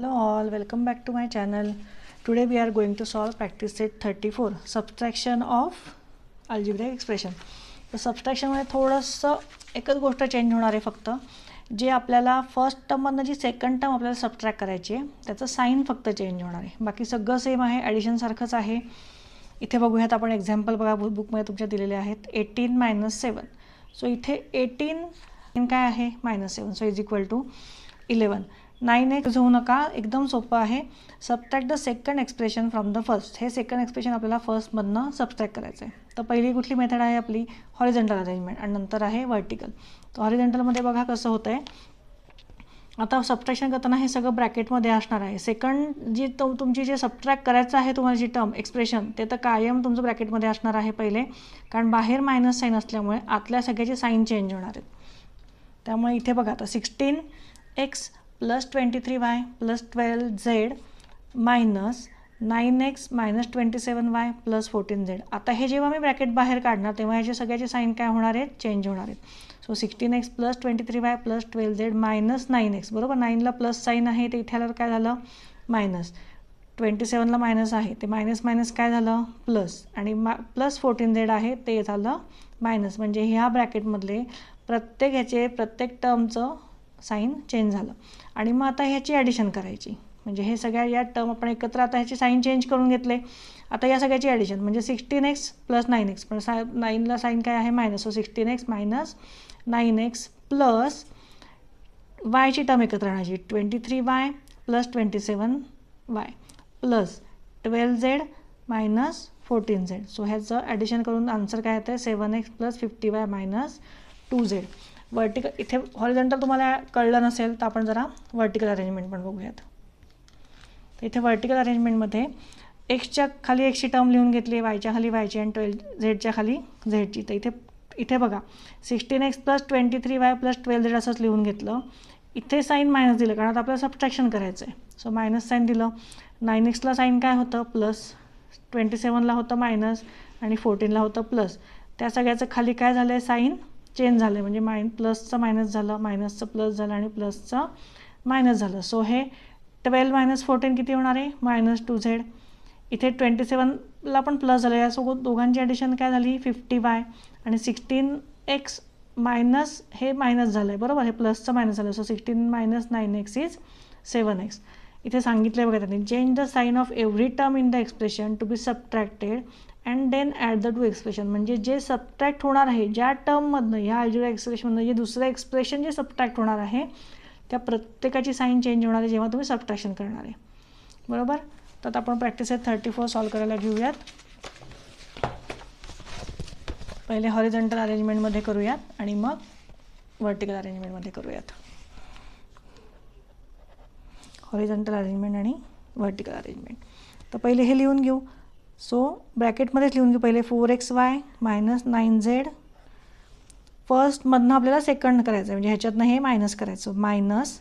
Hello all, welcome back to my channel. Today we are going to solve practice set 34 subtraction of algebraic expression. तर सबस्ट्रॅक्शनमध्ये थोडंसं एकच गोष्ट change होणार आहे फक्त जे आपल्याला फर्स्ट टर्ममधनं जी सेकंड टर्म आपल्याला सबट्रॅक्ट करायची आहे त्याचं साईन फक्त चेंज होणार आहे. बाकी सगळं सेम आहे ॲडिशनसारखंच आहे. इथे बघूयात आपण एक्झाम्पल बघा बुकमध्ये तुमच्या दिलेले आहेत एटीन मायनस सेवन सो इथे एटीन काय आहे? Minus seven so is equal to eleven nine x होऊ नका एकदम सोपं आहे. Subtract the second expression from the first हे सेकंड एक्सप्रेशन आपल्याला फर्स्टमधनं सबट्रॅक्ट करायचं आहे तर पहिली कुठली मेथड आहे आपली? हॉरिझेंटल अरेंजमेंट आणि नंतर आहे व्हर्टिकल तर हॉरिझेंटलमध्ये बघा कसं होतं आहे आता सबट्रॅक्शन करताना हे सगळं ब्रॅकेटमध्ये असणार आहे. सेकंड जी तो तुमची जे सबट्रॅक्ट करायचं आहे तुम्हाला जी टर्म एक्सप्रेशन ते तर कायम तुमचं ब्रॅकेटमध्ये असणार आहे पहिले. कारण बाहेर मायनस साईन असल्यामुळे आतल्या सगळ्याचे साईन चेंज होणार आहेत. त्यामुळे इथे बघा आता sixteen x plus twenty three y plus twelve z minus nine x minus twenty seven y plus fourteen z. आता हे जेव्हा मी ब्रॅकेट बाहेर काढणार तेव्हा ह्याचे सगळ्याचे साईन काय होणार आहेत? चेंज होणार आहेत. So sixteen x plus twenty three y plus twelve z minus nine x. बरोबर? नाईनला प्लस साईन आहे ते इथे आल्यावर काय झालं? मायनस. ट्वेंटी सेवनला मायनस आहे ते मायनस मायनस काय झालं? प्लस. आणि मा प्लस फोर्टीन झेड आहे ते झालं मायनस. म्हणजे ह्या ब्रॅकेटमधले प्रत्येक ह्याचे प्रत्येक टर्मचं साईन चेंज झालं. आणि मग आता ह्याची ॲडिशन करायची. म्हणजे हे सगळ्या या टर्म आपण एकत्र आता ह्याचे साईन चेंज करून घेतले. आता या सगळ्याची ॲडिशन म्हणजे sixteen x plus nine x पण सा नाईनला साईन काय आहे? Minus so sixteen x minus nine x plus वायची term एकत्र आणायची twenty three y plus twenty seven y plus twelve z minus fourteen z so ह्याचं ॲडिशन करून आन्सर काय येतं आहे seven x plus fifty y minus two z vertical इथे horizontal तुम्हाला कळलं नसेल तर आपण जरा वर्टिकल अरेंजमेंट पण बघूयात. तर इथे वर्टिकल अरेंजमेंटमध्ये एक्सच्या खाली एक्सची टर्म लिहून घेतली वायच्या खाली वायची आणि ट्वेल्व झेडच्या खाली झेडची तर इथे इथे बघा sixteen x plus twenty three y plus twelve z असंच लिहून घेतलं. इथे साईन मायनस दिलं कारण आता आपल्याला सबट्रॅक्शन करायचं आहे सो मायनस साईन दिलं. नाईन एक्सला साईन काय होतं? प्लस ट्वेंटी सेवनला होतं मायनस आणि फोर्टीनला होतं प्लस त्या सगळ्याचं खाली काय झालं आहे साईन म्हणजे चेंज झालं आहे म्हणजे माय प्लसचं मायनस झालं मायनसचं प्लस झालं आणि प्लसचं मायनस झालं. सो हे ट्वेल्व मायनस फोर्टीन किती होणार आहे? मायनस टू झेड इथे ट्वेंटी सेवनला पण प्लस झालं. यासोबत दोघांची ॲडिशन काय झाली? फिफ्टी वाय आणि सिक्स्टीन एक्स मायनस हे मायनस झालं आहे बरोबर? हे प्लसचं मायनस झालं. So sixteen minus nine x is seven x इथे सांगितलं आहे बघा त्यांनी change the sign of every term in the expression to be subtracted and then add the two expression म्हणजे जे सबट्रॅक्ट होणार आहे ज्या टर्ममधनं ह्या अल्जेब्रा एक्सप्रेशनमधनं जे दुसरं एक्सप्रेशन जे सबट्रॅक्ट होणार आहे त्या प्रत्येकाची साईन चेंज होणार आहे जेव्हा तुम्ही सबट्रॅक्शन करणार आहे. बरोबर? तर आता आपण प्रॅक्टिस आहे थर्टी फोर सॉल्व करायला घेऊयात. पहिले हॉरिझॉन्टल अरेंजमेंटमध्ये करूयात आणि मग व्हर्टिकल अरेंजमेंटमध्ये करूयात. हॉरिझॉन्टल अरेंजमेंट आणि व्हर्टिकल अरेंजमेंट तर पहिले हे लिहून घेऊ. सो ब्रॅकेटमध्येच लिहून घेऊ. पहिले four x y minus nine z फर्स्टमधनं आपल्याला सेकंड करायचं आहे म्हणजे ह्याच्यातनं हे मायनस करायचं. Minus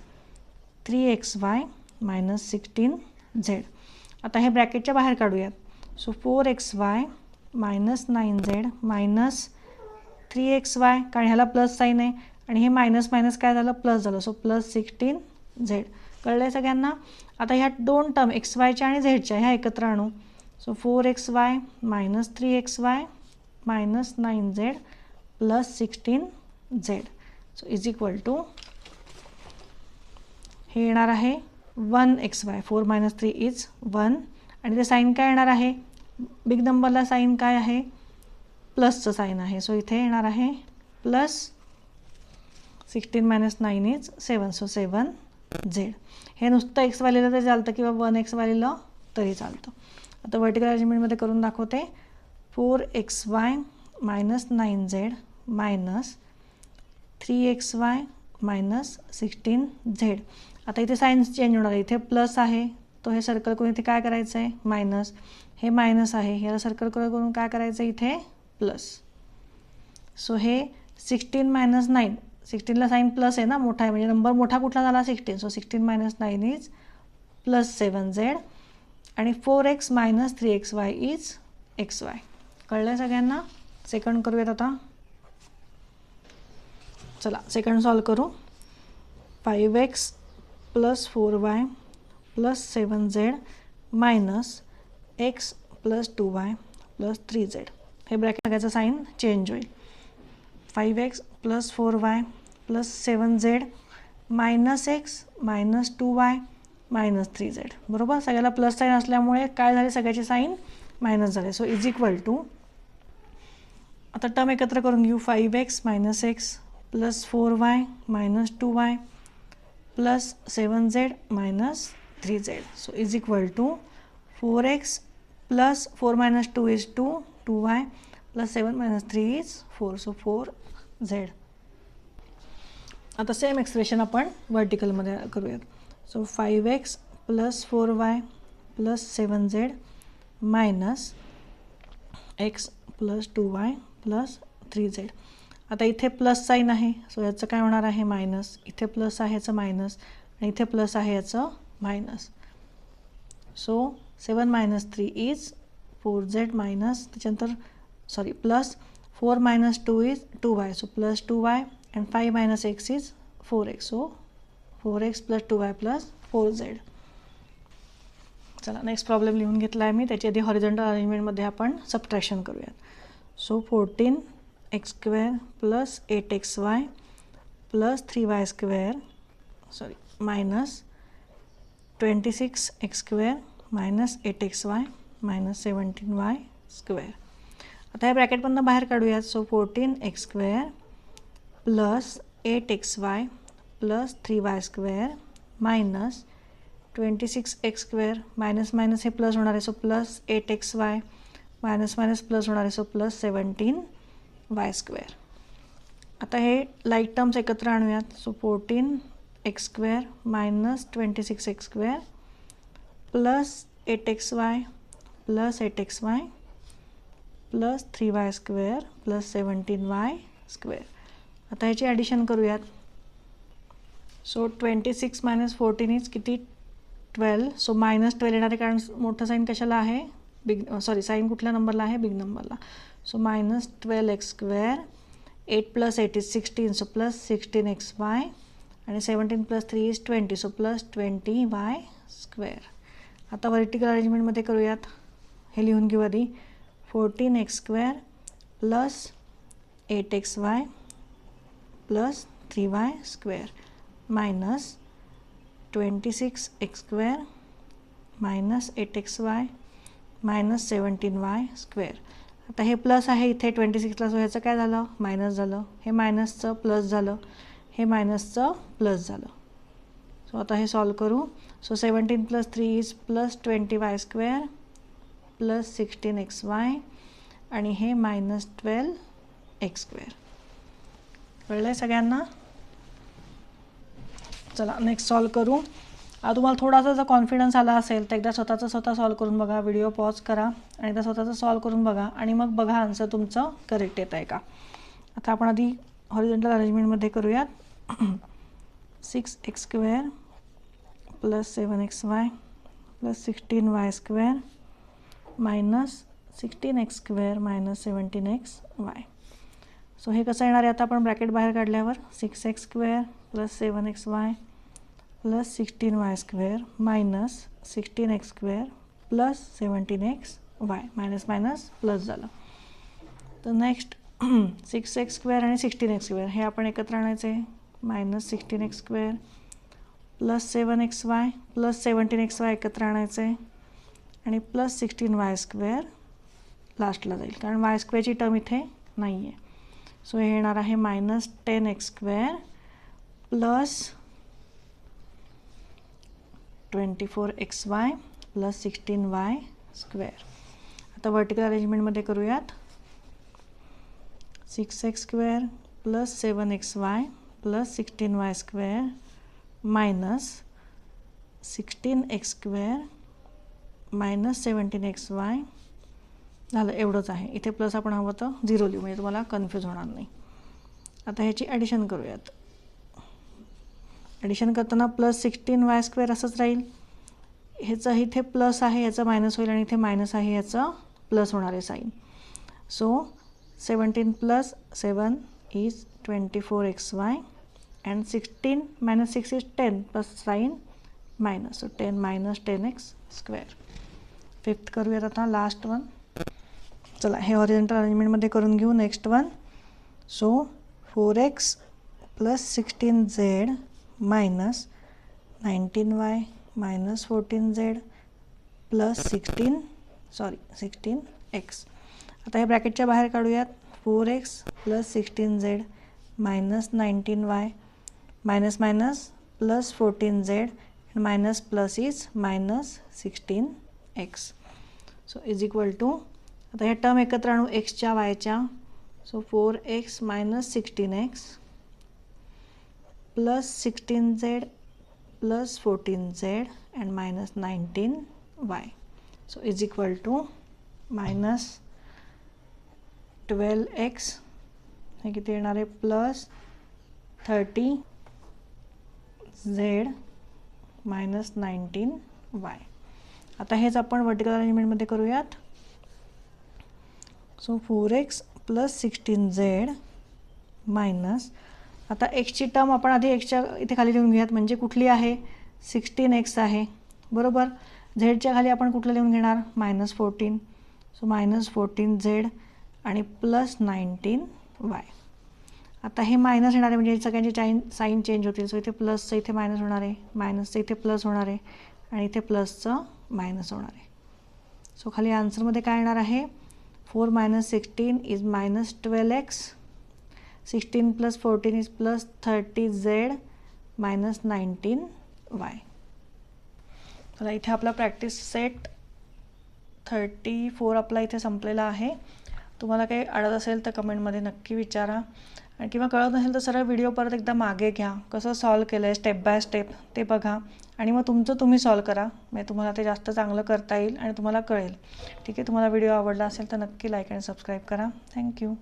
three x y minus sixteen z आता हे ब्रॅकेटच्या बाहेर काढूयात. So four x y minus nine z minus three x y कारण ह्याला प्लस साईन आहे. आणि हे मायनस मायनस काय झालं? प्लस झालं. सो प्लस सिक्स्टीन झेड कळलं आहे सगळ्यांना? आता ह्या दोन टर्म एक्स वायच्या आणि झेडच्या ह्या एकत्र आणू. So four x y minus three x y minus nine z plus sixteen z so is equal to हे येणार आहे one x y four minus three is one आणि ते साईन काय येणार आहे? बिग नंबरला साईन काय आहे? प्लसचं साईन आहे. सो इथे येणार आहे plus sixteen minus nine is seven so seven z. हे नुसतं एक्स वालीला तरी चालतं किंवा वन एक्स वालीला तरी चालतं. आता वर्टिकल अरेंजमेंटमध्ये करून दाखवते. Four x y minus nine z minus three x y minus sixteen z आता इथे सायन्स चेंज होणार आहे. इथे प्लस आहे. तो हे सर्कल करून इथे काय करायचं आहे मायनस हे मायनस आहे. ह्याला सर्कल करून काय करायचं आहे इथे प्लस सो हे सिक्स्टीन मायनस नाईन सिक्स्टीनला साईन प्लस आहे ना मोठा आहे. म्हणजे नंबर मोठा कुठला झाला? Sixteen. So sixteen minus nine is plus seven z आणि four x minus three x y is x y कळलं आहे सगळ्यांना? सेकंड करूयात आता. चला सेकंड सॉल्व करू. Five x plus four y plus seven z minus x plus two y plus three z हे bracket सगळ्याचं साईन चेंज होईल. Five x plus four y plus seven z minus x minus two y minus three z बरोबर? सगळ्याला plus sign असल्यामुळे काय झाले? सगळ्याचे sign minus झाले. सो इज इक्वल टू आता टर्म एकत्र करून घेऊ. Five x minus x plus four y minus two y plus seven z minus three z so is equal to four x plus four minus two is two two y plus seven minus three is four so four z आता same expression आपण वर्टिकलमध्ये करूयात. So five x plus four y plus seven z minus x plus two y plus three z आता इथे plus sine आहे. So याचं काय होणार आहे? मायनस इथे प्लस आहे याचं मायनस आणि इथे प्लस आहे याचं minus so seven minus three is four z minus त्याच्यानंतर sorry plus four minus two is two y so plus two y and five minus x is four x so four x plus two y plus four z चला next problem लिहून घेतला आहे मी. त्याची आधी horizontal अरेंजमेंटमध्ये आपण subtraction करूयात. So fourteen x square plus eight x y plus three y square sorry minus twenty six x square minus eight x y minus seventeen y square आता या ब्रॅकेटमधनं बाहेर काढूयात. So fourteen x square plus eight x y plus three y square minus twenty six x square minus minus हे plus होणार आहे. So plus eight x y minus minus plus होणार आहे. So plus seventeen y square. आता हे like terms एकत्र आणूयात. So fourteen x square minus twenty six x square plus eight x y plus eight x y plus three y square plus seventeen y square. आता ह्याची addition करूयात. So twenty six minus fourteen is किती? Twelve so minus twelve येणार आहे कारण मोठं sine कशाला आहे? बिग सॉरी साईन कुठल्या नंबरला आहे? बिग नंबरला so minus twelve x square eight plus eight is sixteen so plus sixteen x y आणि seventeen plus three is twenty so plus twenty y square आता वर्टिकल अरेंजमेंटमध्ये करूयात. हे लिहून घेऊ आधी. Fourteen x square plus eight x y plus three y square minus twenty six x square minus eight x y minus seventeen y square आता हे plus आहे इथे ट्वेंटी सिक्सला सो ह्याचं काय झालं? मायनस झालं. हे मायनसचं प्लस झालं. हे मायनसचं प्लस झालं. सो आता हे सॉल्व करू. So seventeen plus three is plus twenty y square plus sixteen x y आणि हे मायनस ट्वेल्व एक्स स्क्वेअर कळलं आहे सगळ्यांना? चला नेक्स्ट सॉल्व करू. आता तुम्हाला थोडासा जर कॉन्फिडन्स आला असेल तर एकदा स्वतःचं स्वतः सॉल्व करून बघा व्हिडिओ पॉज करा आणि एकदा स्वतःचं सॉल्व करून बघा आणि मग बघा आन्सर तुमचं करेक्ट येत आहे का. आता आपण आधी हॉरिजेंटल अरेंजमेंटमध्ये करूयात. Six x square plus seven x y plus sixteen y square minus sixteen x square minus seventeen x y so हे कसं येणार आहे? आता आपण ब्रॅकेट बाहेर काढल्यावर six x square plus seven x y plus sixteen y square minus sixteen x square plus seventeen x y minus minus plus झालं. तर नेक्स्ट सिक्स एक्स स्क्वेअर आणि सिक्स्टीन एक्स स्क्वेअर हे आपण एकत्र आणायचे. Minus sixteen x square plus seven x y plus seventeen x y एकत्र आणायचे. आणि प्लस सिक्स्टीन वाय स्क्वेअर लास्टला जाईल. कारण वाय स्क्वेअरची टर्म इथे नाही आहे सो हे येणार आहे minus ten x square plus twenty four x y plus sixteen y square. आता वर्टिकल अरेंजमेंटमध्ये करूयात. Six x square plus seven x y plus sixteen y square minus sixteen x square minus seventeen x y झालं एवढंच आहे. इथे plus आपण हवं तर झिरो लिहू म्हणजे तुम्हाला कन्फ्यूज होणार नाही. आता ह्याची ॲडिशन करूयात. ॲडिशन करताना प्लस सिक्स्टीन वाय स्क्वेअर असंच राहील. ह्याचं इथे प्लस आहे याचं मायनस होईल आणि इथे मायनस आहे याचं प्लस होणार आहे sign so seventeen plus seven is twenty four x y and sixteen minus six is ten plus sign minus so ten minus ten x square fifth करूयात आता लास्ट वन चला हे ऑरिजेंटल अरेंजमेंटमध्ये करून घेऊ next one so four x plus sixteen z minus nineteen y minus fourteen z plus sixteen sorry sixteen x आता हे ब्रॅकेटच्या बाहेर काढूयात. Four x plus sixteen z minus nineteen y minus minus plus fourteen z and minus plus is minus sixteen x so is equal to आता ह्या term एकत्र आणू एक्सच्या वायच्या so four x minus sixteen x plus sixteen z plus fourteen z and minus nineteen y so is equal to minus twelve x हे किती येणार आहे? Plus thirty z minus nineteen y आता हेच आपण वर्टिकल अरेंजमेंटमध्ये करूयात. So four x plus sixteen z minus आता एक्सची टर्म आपण आधी एक्सच्या इथे खाली लिहून घेऊयात म्हणजे कुठली आहे? सिक्स्टीन एक्स आहे. बरोबर? झेडच्या खाली आपण कुठलं लिहून घेणार? Minus fourteen. So minus fourteen z आणि प्लस नाईन्टीन वाय. आता हे मायनस येणार आहे म्हणजे सगळ्यांचे चाईन साईन चेंज होतील. सो इथे प्लसचं इथे मायनस होणार आहे. मायनसचं इथे प्लस होणार आहे. आणि इथे प्लसचं मायनस होणार आहे. सो खाली आन्सरमध्ये काय येणार आहे? Four minus sixteen is minus twelve x. Sixteen plus fourteen is plus thirty z minus nineteen y. चला इथे आपला प्रॅक्टिस सेट थर्टी फोर आपला इथे संपलेला आहे. तुम्हाला काही अडत असेल तर कमेंटमध्ये नक्की विचारा. आणि किंवा कळत नसेल तर सरळ व्हिडिओ परत एकदा मागे घ्या. कसं सॉल्व केलं आहे स्टेप बाय स्टेप ते बघा. आणि मग तुमचं तुम्ही सॉल्व करा. म्हणजे तुम्हाला ते जास्त चांगलं करता येईल आणि तुम्हाला कळेल. ठीक आहे तुम्हाला व्हिडिओ आवडला असेल तर नक्की लाईक आणि सबस्क्राईब करा. थँक्यू